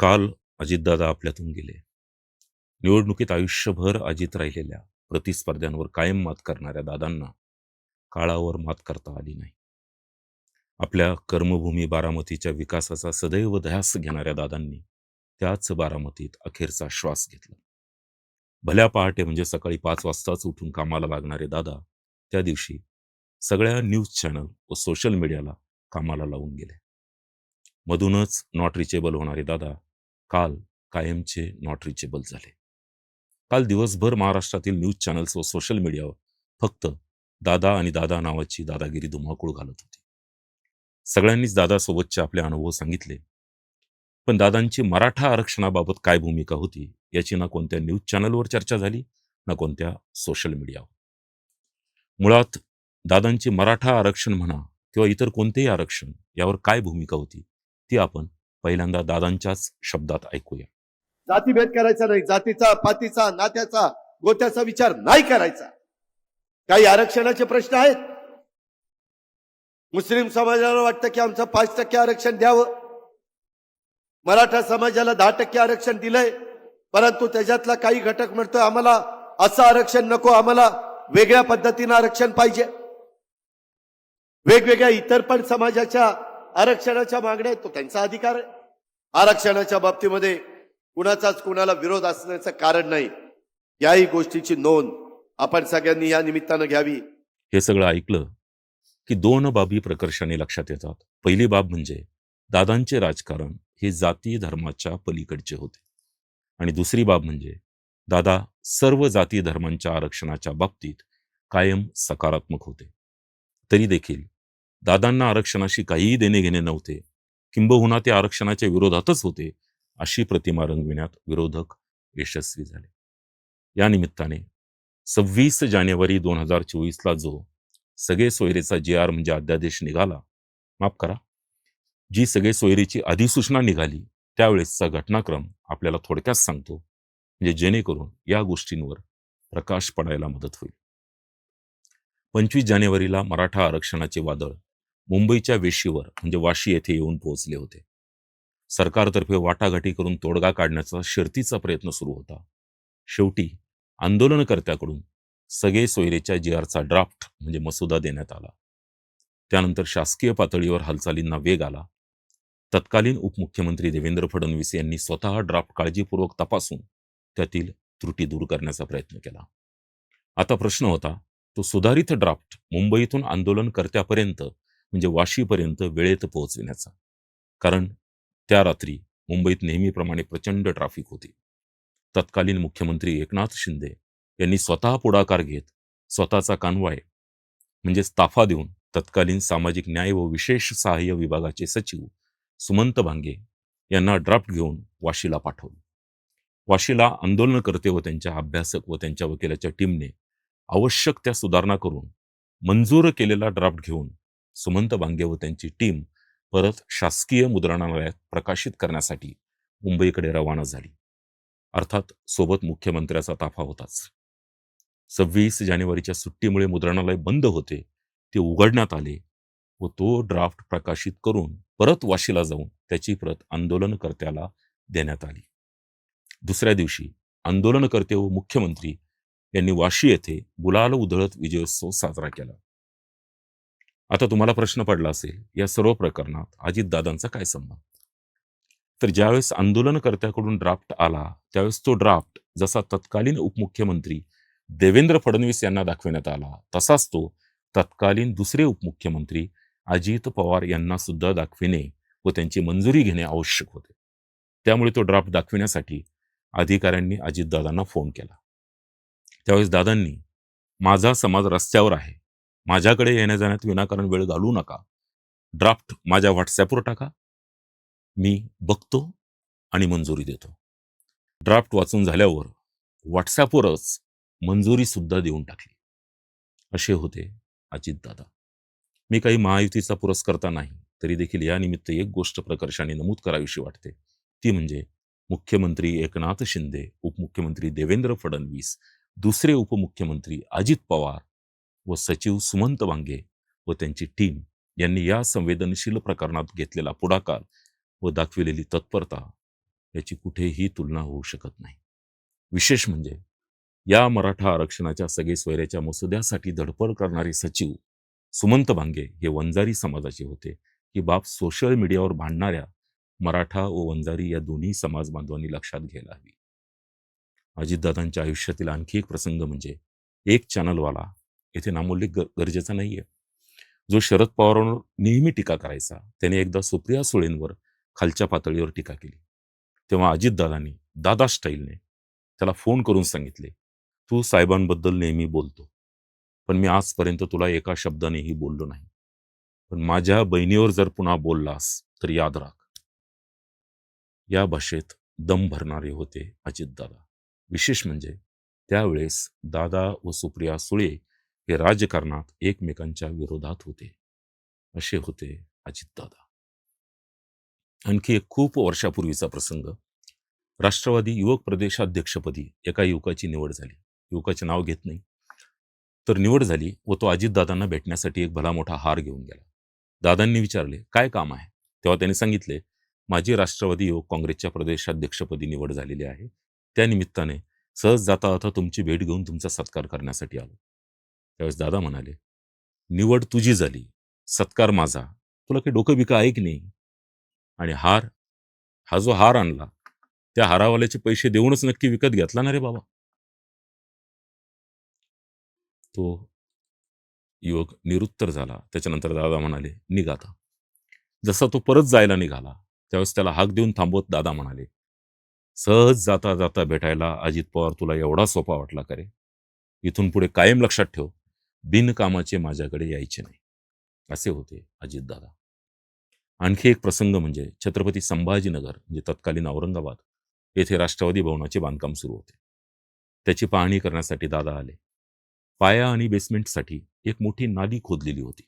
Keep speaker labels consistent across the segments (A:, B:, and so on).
A: काल अजितदादा आपल्यातून गेले. निवडणुकीत आयुष्यभर अजित राहिलेल्या प्रतिस्पर्ध्यांवर कायम मात करणाऱ्या दादांना काळावर मात करता आली नाही. आपल्या कर्मभूमी बारामतीच्या विकासाचा सदैव ध्यास घेणाऱ्या दादांनी त्याच बारामतीत अखेरचा श्वास घेतला. भल्या पहाटे म्हणजे सकाळी पाच वाजताच उठून कामाला लागणारे दादा त्या दिवशी सगळ्या न्यूज चॅनल व सोशल मीडियाला कामाला लावून गेले. मधूनच नॉट रिचेबल होणारे दादा काल कायमचे नॉट रिचेबल झाले. काल दिवसभर महाराष्ट्रातील न्यूज चॅनल्स व सोशल मीडियावर फक्त दादा आणि दादा नावाची दादागिरी धुमाकूळ घालत होती. सगळ्यांनीच दादासोबतचे आपले अनुभव सांगितले. पण दादांची मराठा आरक्षणाबाबत काय भूमिका होती याची ना कोणत्या न्यूज चॅनलवर चर्चा झाली ना कोणत्या सोशल मीडियावर मुळात दादांची मराठा आरक्षण म्हणा किंवा इतर कोणतेही आरक्षण यावर काय भूमिका होती ती आपण पहिल्यांदा दादांच्याच शब्दात ऐकूया.
B: जातीभेद करायचा नाही जातीचा पातीचा नात्याचा गोत्याचा विचार नाही करायचा. काही आरक्षणाचे प्रश्न आहेत? मुस्लिम समाजाला वाटतं की आमचं पाच टक्के आरक्षण द्यावं. मराठा समाजाला दहा टक्के आरक्षण दिलंय परंतु त्याच्यातला काही घटक म्हणतोय आम्हाला असं आरक्षण नको आम्हाला वेगळ्या पद्धतीनं आरक्षण पाहिजे. वेगवेगळ्या इतर पण समाजाच्या आरक्षणाच्या मागण्या आहेत तो त्यांचा अधिकार आहे. आरक्षणाच्या बाबतीमध्ये कुणाचाच कुणाला विरोध असण्याचं कारण नाही. याही गोष्टीची नोंद आपण सगळ्यांनी या निमित्तानं घ्यावी.
A: हे सगळं ऐकलं की दोन बाबी प्रकर्षाने लक्षात येतात. पहिली बाब म्हणजे दादांचे राजकारण हे जाती धर्माच्या पलीकडचे होते. आणि दुसरी बाब म्हणजे दादा सर्व जाती धर्मांच्या आरक्षणाच्या बाबतीत कायम सकारात्मक होते. तरी देखील दादांना आरक्षणाशी काहीही देणे घेणे नव्हते. किंबहुना ते आरक्षणाच्या विरोधातच होते अशी प्रतिमा रंगविण्यात विरोधक यशस्वी झाले. या निमित्ताने सव्वीस जानेवारी दोन हजार चोवीसला जो सगळे सोयरेचा जे आर म्हणजे अध्यादेश निघाला माफ करा जी सगळे सोयरीची अधिसूचना निघाली त्यावेळेसचा घटनाक्रम आपल्याला थोडक्यात सांगतो. म्हणजे जेणेकरून या गोष्टींवर प्रकाश पडायला मदत होईल. पंचवीस जानेवारीला मराठा आरक्षणाचे वादळ मुंबईच्या वेशीवर म्हणजे वाशी येथे येऊन पोहोचले होते. सरकारतर्फे वाटाघाटी करून तोडगा काढण्याचा शर्तीचा प्रयत्न सुरू होता. शेवटी आंदोलनकर्त्याकडून सगळे सोयरेच्या जी आरचा ड्राफ्ट म्हणजे मसुदा देण्यात आला. त्यानंतर शासकीय पातळीवर हालचालींना वेग आला. तत्कालीन उपमुख्यमंत्री देवेंद्र फडणवीस यांनी स्वतः ड्राफ्ट काळजीपूर्वक तपासून त्यातील त्रुटी दूर करण्याचा प्रयत्न केला. आता प्रश्न होता तो सुधारित ड्राफ्ट मुंबईतून आंदोलनकर्त्यापर्यंत म्हणजे वाशीपर्यंत वेळेत पोहोचविण्याचा. कारण त्या रात्री मुंबईत नेहमीप्रमाणे प्रचंड ट्रॅफिक होती. तत्कालीन मुख्यमंत्री एकनाथ शिंदे यांनी स्वतः पुढाकार घेत स्वतःचा कानवाय म्हणजे ताफा देऊन तत्कालीन सामाजिक न्याय व विशेष सहाय्य विभागाचे सचिव सुमंत भांगे यांना ड्राफ्ट घेऊन वाशीला पाठवलं. वाशीला आंदोलनकर्ते व त्यांच्या अभ्यासक व त्यांच्या वकिलाच्या टीमने आवश्यक त्या सुधारणा करून मंजूर केलेला ड्राफ्ट घेऊन सुमंत भांगे व त्यांची टीम परत शासकीय मुद्रणालयात प्रकाशित करण्यासाठी मुंबईकडे रवाना झाली. अर्थात सोबत मुख्यमंत्र्याचा ताफा होताच. सव्वीस जानेवारीच्या सुट्टीमुळे मुद्रणालय बंद होते ते उघडण्यात आले व तो ड्राफ्ट प्रकाशित करून परत वाशीला जाऊन त्याची प्रत आंदोलनकर्त्याला देण्यात आली. दुसऱ्या दिवशी आंदोलनकर्ते व मुख्यमंत्री यांनी वाशी येथे गुलाल उधळत विजयोत्सव साजरा केला. आता तुम्हाला प्रश्न पडला असेल या सर्व प्रकरणात अजितदादांचा काय संबंध? तर ज्यावेळेस आंदोलनकर्त्याकडून ड्राफ्ट आला त्यावेळेस तो ड्राफ्ट जसा तत्कालीन उपमुख्यमंत्री देवेंद्र फडणवीस यांना दाखविण्यात आला तसाच तो तत्कालीन दुसरे उपमुख्यमंत्री अजित पवार यांना सुद्धा दाखविणे व त्यांची मंजुरी घेणे आवश्यक होते. त्यामुळे तो ड्राफ्ट दाखविण्यासाठी अधिकाऱ्यांनी अजितदादांना फोन केला. त्यावेळेस दादांनी माझा समाज रस्त्यावर आहे माझ्याकडे येण्या जाण्यात विनाकारण वेळ घालवू नका. ड्राफ्ट माझ्या व्हॉट्सॲपवर टाका. मी बघतो आणि मंजुरी देतो. ड्राफ्ट वाचून झाल्यावर व्हॉट्सॲपवरच मंजुरीसुद्धा देऊन टाकली. असे होते अजितदादा. मी काही महायुतीचा पुरस्कर्ता नाही तरी देखील या निमित्त एक गोष्ट प्रकर्षाने नमूद करावीशी वाटते. ती म्हणजे मुख्यमंत्री एकनाथ शिंदे उपमुख्यमंत्री देवेंद्र फडणवीस दुसरे उपमुख्यमंत्री अजित पवार व सचिव सुमंत वांगे व त्यांची टीम यांनी या संवेदनशील प्रकरणात घेतलेला पुढाकार व दाखविलेली तत्परता याची कुठेही तुलना होऊ शकत नाही. विशेष म्हणजे या मराठा आरक्षणाच्या सगळे सोयऱ्याच्या मसुद्यासाठी धडपड करणारे सचिव सुमंत भांगे हे वंजारी समाजाचे होते की बाप सोशल मीडियावर भांडणाऱ्या मराठा व वंजारी या दोन्ही समाज बांधवांनी लक्षात घ्यायला हवी. अजितदादांच्या आयुष्यातील आणखी एक प्रसंग म्हणजे एक चॅनलवाला येथे नामोल्लेख ग- गरजेचा नाहीये. जो शरद पवारांवर नेहमी टीका करायचा त्याने एकदा सुप्रिया सुळेंवर खालच्या पातळीवर टीका केली. तेव्हा अजितदादांनी दादा स्टाईलने त्याला फोन करून सांगितले तू साहेबांबद्दल नेहमी बोलतो पण मी आजपर्यंत तुला एका शब्दानेही बोललो नाही. पण माझ्या बहिणीवर जर पुन्हा बोललास तर याद राख. या भाषेत दम भरणारे होते अजितदादा. विशेष म्हणजे त्यावेळेस दादा व सुप्रिया सुळे हे राजकारणात एकमेकांच्या विरोधात होते. असे होते अजितदादा. आणखी एक खूप वर्षापूर्वीचा प्रसंग. राष्ट्रवादी युवक प्रदेशाध्यक्षपदी एका युवकाची निवड झाली. युवकाचे नाव घेत नाही. तर निवड झाली व तो अजितदादांना भेटण्यासाठी एक भला मोठा हार घेऊन गेला. दादांनी विचारले काय काम आहे? तेव्हा त्यांनी सांगितले माझी राष्ट्रवादी युवक काँग्रेसच्या प्रदेशाध्यक्षपदी निवड झालेली आहे. त्या निमित्ताने सहज जाता जाता तुमची भेट घेऊन तुमचा सत्कार करण्यासाठी आलो. त्यावेळेस दादा म्हणाले निवड तुझी झाली. सत्कार माझा. तुला काही डोकं बिका आहे की नाही? आणि हार हा जो हार आणला त्या हारावाल्याचे पैसे देऊनच नक्की विकत घेतला ना रे बाबा. तो युवक निरुत्तर झाला. त्याच्यानंतर दादा म्हणाले निघाता जसा तो परत जायला निघाला त्यावेळेस त्याला हाक देऊन थांबवत दादा म्हणाले सहज जाता जाता भेटायला अजित पवार तुला एवढा सोपा वाटला का रे? इथून पुढे कायम लक्षात ठेव. बिनकामाचे माझ्याकडे यायचे नाही. असे होते अजितदादा. आणखी एक प्रसंग म्हणजे छत्रपती संभाजीनगर म्हणजे तत्कालीन औरंगाबाद येथे राष्ट्रवादी भवनाचे बांधकाम सुरू होते. त्याची पाहणी करण्यासाठी दादा आले. पाया आणि बेसमेंटसाठी एक मोठी नाली खोदलेली होती.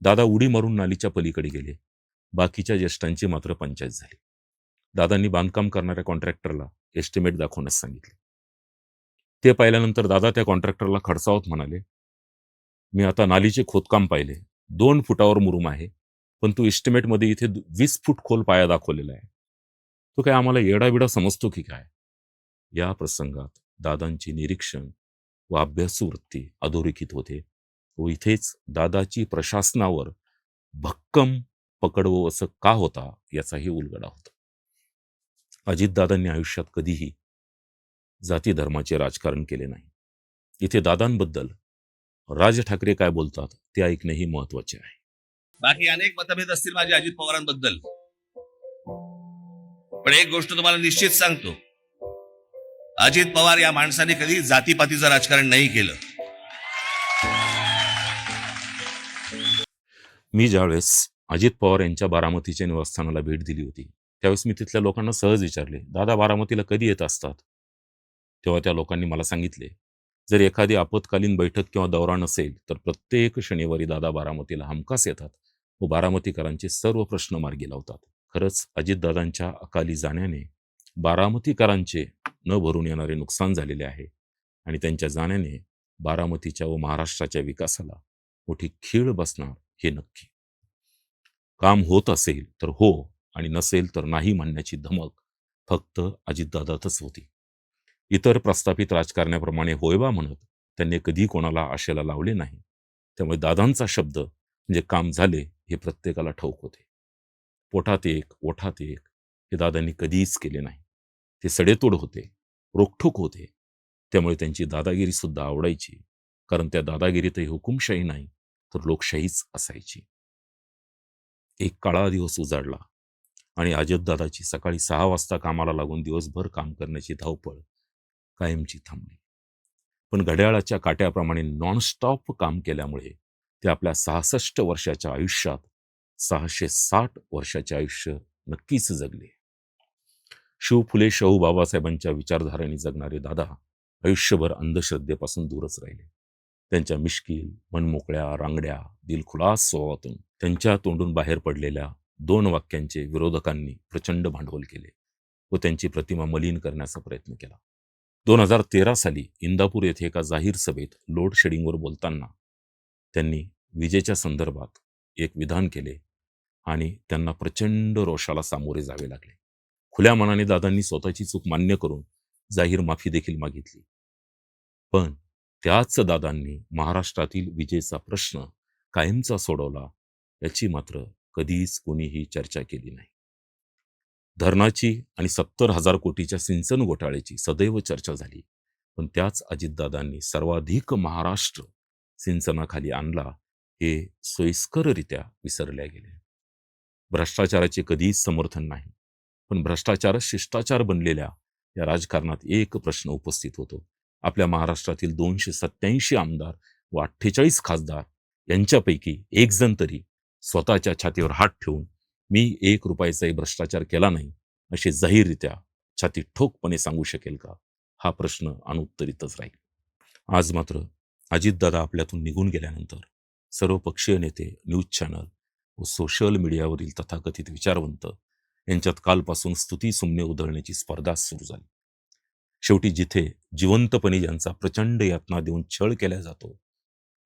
A: दादा उडी मारून नालीच्या पलीकडे गेले. बाकीच्या ज्येष्ठांची मात्र पंचायत झाली. दादांनी बांधकाम करणाऱ्या कॉन्ट्रॅक्टरला एस्टिमेट दाखवण्यास सांगितले. ते पाहिल्यानंतर दादा त्या कॉन्ट्रॅक्टरला खडसावत म्हणाले मी आता नालीचे खोदकाम पाहिले. दोन फुटावर मुरुम आहे. पण तू इस्टिमेटमध्ये इथे वीस फूट खोल पाया दाखवलेला आहे. तो काय आम्हाला येडाबिडा समजतो की काय? या प्रसंगात दादांची निरीक्षण व अभ्यासू वृत्ती अधोरेखित होते व इथेच दादाची प्रशासनावर भक्कम पकडवो असं का होता याचाही उलगडा होता. अजितदादांनी आयुष्यात कधीही जाती धर्माचे राजकारण केले नाही. इथे दादांबद्दल राज ठाकरे काय बोलतात ते ऐकणेही महत्त्वाचे आहे.
C: बाकी अनेक मतभेद असतील माझे अजित पवारांबद्दल. पण एक गोष्ट तुम्हाला निश्चित सांगतो. अजित पवार या माणसाने कधी जातीपातीचं राजकारण नाही केलं.
A: मी ज्यावेळेस अजित पवार यांच्या बारामतीच्या निवासस्थानाला भेट दिली होती त्यावेळेस मी तिथल्या लोकांना सहज विचारले दादा बारामतीला कधी येत असतात? तेव्हा त्या लोकांनी मला सांगितले जर एखादी आपत्कालीन बैठक किंवा दौरा नसेल तर प्रत्येक शनिवारी दादा बारामतीला हमखास येतात व बारामतीकरांचे सर्व प्रश्न मार्गी लावतात. खरंच अजितदादांच्या अकाली जाण्याने बारामतीकरांचे न भरून येणारे नुकसान झालेले आहे आणि त्यांच्या जाण्याने बारामतीच्या व महाराष्ट्राच्या विकासाला मोठी खीळ बसणार हे नक्की. काम होत असेल तर हो आणि नसेल तर नाही म्हणण्याची धमक फक्त अजितदादातच होती. इतर प्रस्थापित राजकारण्याप्रमाणे होयबा म्हणत त्यांनी कधी कोणाला आशेला लावले नाही. त्यामुळे दादांचा शब्द म्हणजे काम झाले हे प्रत्येकाला ठाऊक होते. पोटात एक ओठात एक हे दादांनी कधीच केले नाही. ते सडेतोड होते रोखठोक होते. त्यामुळे त्यांची दादागिरी सुद्धा आवडायची. कारण त्या दादागिरीतही हुकुमशाही नाही तर लोकशाहीच असायची. एक काळा दिवस उजाडला आणि अजितदादाची सकाळी सहा वाजता कामाला लागून दिवसभर काम करण्याची धावपळ कायमची थांबली. पण घड्याळाच्या काट्याप्रमाणे नॉनस्टॉप काम केल्यामुळे ते आपल्या सहासष्ट वर्षाच्या आयुष्यात सहाशे साठ वर्षाचे आयुष्य नक्कीच जगले. शिव फुले शाहू बाबासाहेबांच्या विचारधारेने जगणारे दादा आयुष्यभर अंधश्रद्धेपासून दूरच राहिले. त्यांच्या मिश्किल मनमोकळ्या रांगड्या दिलखुलास स्वभावातून त्यांच्या तोंडून बाहेर पडलेल्या दोन वाक्यांचे विरोधकांनी प्रचंड भांडवल केले व त्यांची प्रतिमा मलिन करण्याचा प्रयत्न केला. दोन हजार तेरा साली इंदापूर येथे एका जाहीर सभेत लोड शेडिंगवर बोलताना त्यांनी विजेच्या संदर्भात एक विधान केले आणि त्यांना प्रचंड रोषाला सामोरे जावे लागले. खुल्या मनाने दादांनी स्वतःची चूक मान्य करून जाहीर माफी देखील मागितली. पण त्याच दादांनी महाराष्ट्रातील विजेचा प्रश्न कायमचा सोडवला याची मात्र कधीच कोणीही चर्चा केली नाही. धरणाची आणि सत्तर हजार कोटीच्या सिंचन घोटाळ्याची सदैव चर्चा झाली. पण त्याच अजितदादांनी सर्वाधिक महाराष्ट्र सिंचनाखाली आणला हे सोयीस्कररित्या विसरल्या गेले भ्रष्टाचाराचे कधीच समर्थन नाही. पण भ्रष्टाचार शिष्टाचार बनलेल्या या राजकारणात एक प्रश्न उपस्थित होतो. आपल्या महाराष्ट्रातील दोनशे सत्याऐंशी आमदार व अठ्ठेचाळीस खासदार यांच्यापैकी एक जण तरी स्वतःच्या छातीवर हात ठेवून मी एक रुपयाचाही भ्रष्टाचार केला नाही असे जाहीररित्या छाती ठोकपणे सांगू शकेल का? हा प्रश्न अनुत्तरितच राहील. आज मात्र अजितदादा आपल्यातून निघून गेल्यानंतर सर्व पक्षीय नेते न्यूज चॅनल व सोशल मीडियावरील तथाकथित विचारवंत यांच्यात कालपासून स्तुती सुमने उधळण्याची स्पर्धा सुरू झाली. शेवटी जिथे जिवंतपणे ज्यांचा प्रचंड यातना देऊन छळ केला जातो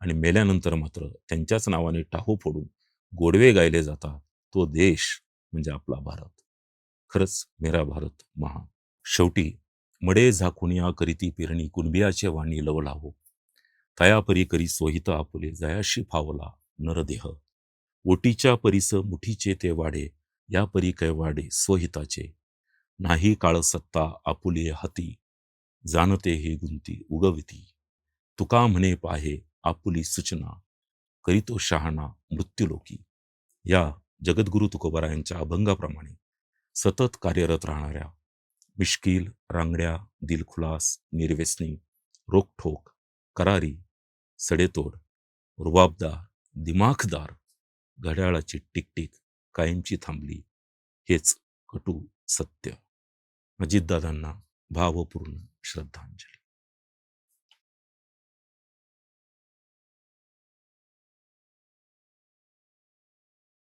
A: आणि मेल्यानंतर मात्र त्यांच्याच नावाने टाहो फोडून गोडवे गायले जातात तो देश म्हणजे आपला भारत. खरंच मेरा भारत महा शेवटी मडे झाकुनिया करीती पेरणी कुणबियाचे वाणी लवलाहो तयापरी करी सोहित आपुले जयाशी फावला नरदेह ओटीच्या परीस मुठीचे ते वाढे या परी कैवाडे स्वहिताचे नाही काळ सत्ता आपुले हाती जाणते हे गुंती उगविती. तुका म्हणे पाहे आपुली सूचना करीतो शहाणा मृत्यूलोकी. या जगद्गुरु तुकोबारायांच्या अभंगाप्रमाणे सतत कार्यरत राहणाऱ्या मिश्किल रांगड्या दिलखुलास निर्व्यसनी रोखठोक करारी सडेतोड रुबाबदार दिमाखदार घड्याळाची टिकटिक कायमची थांबली हेच कटू सत्य अजितदादांना भावपूर्ण श्रद्धांजली.